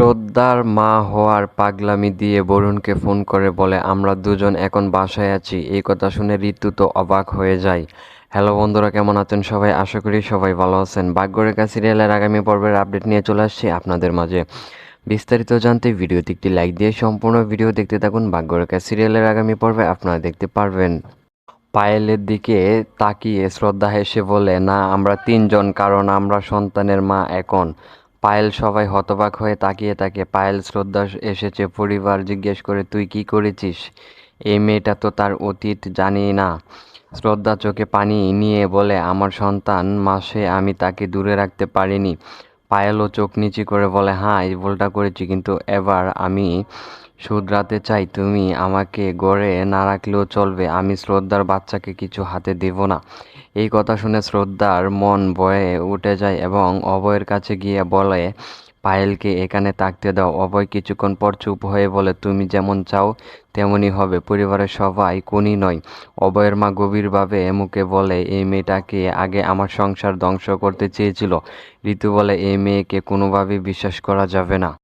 শ্রদ্ধার মা হওয়ার পাগলামি দিয়ে বরুণকে ফোন করে বলে, আমরা দুজন এখন বাসায় আছি। এই কথা শুনে ঋতু তো অবাক হয়ে যায়। হ্যালো বন্ধুরা, কেমন আছেন সবাই? আশা করি সবাই ভালো আছেন। ভাগ্যরেখা সিরিয়ালের আগামী পর্বের আপডেট নিয়ে চলে আসছি আপনাদের মাঝে। বিস্তারিত জানতে ভিডিওতে একটি লাইক দিয়ে সম্পূর্ণ ভিডিও দেখতে থাকুন। ভাগ্যরেখা সিরিয়ালের আগামী পর্বে আপনারা দেখতে পারবেন। পায়েলের দিকে তাকিয়ে শ্রদ্ধা হেসে বলে, না, আমরা তিনজন, কারণ আমরা সন্তানের মা এখন। পায়েল সবাই হতবাক হয়ে তাকিয়ে থাকে। পায়েল শ্রদ্ধা এসেছে, পরিবার জিজ্ঞেস করে, তুই কি করেছিস? এই মেয়েটা তো তার অতীত, জানি না। শ্রদ্ধা চোখে পানি নিয়ে বলে, আমার সন্তান, মাসে আমি তাকে দূরে রাখতে পারিনি। পায়েলও চোখ নিচি করে বলে হ্যাঁ এই ভুলটা করেছি, কিন্তু এবার আমি শুধরাতে চাই, তুমি আমাকে গড়ে না রাখলেও চলবে। আমি শ্রদ্ধার বাচ্চাকে কিছু হাতে দেব না। এই কথা শুনে শ্রদ্ধার মন বয়ে উঠে যায় এবং অভয়ের কাছে গিয়ে বলে, পায়েলকে এখানে থাকতে দাও। অভয় কিছুক্ষণ পর চুপ হয়ে বলে, তুমি যেমন চাও তেমনই হবে। পরিবারের সবাই কোনই নয়। অভয়ের মা গভীরভাবে মুখে বলে, এই মেয়েটাকে আগে আমার সংসার ধ্বংস করতে চেয়েছিল? ঋতু বলে, এই মেয়েকে কোনোভাবেই বিশ্বাস করা যাবে না।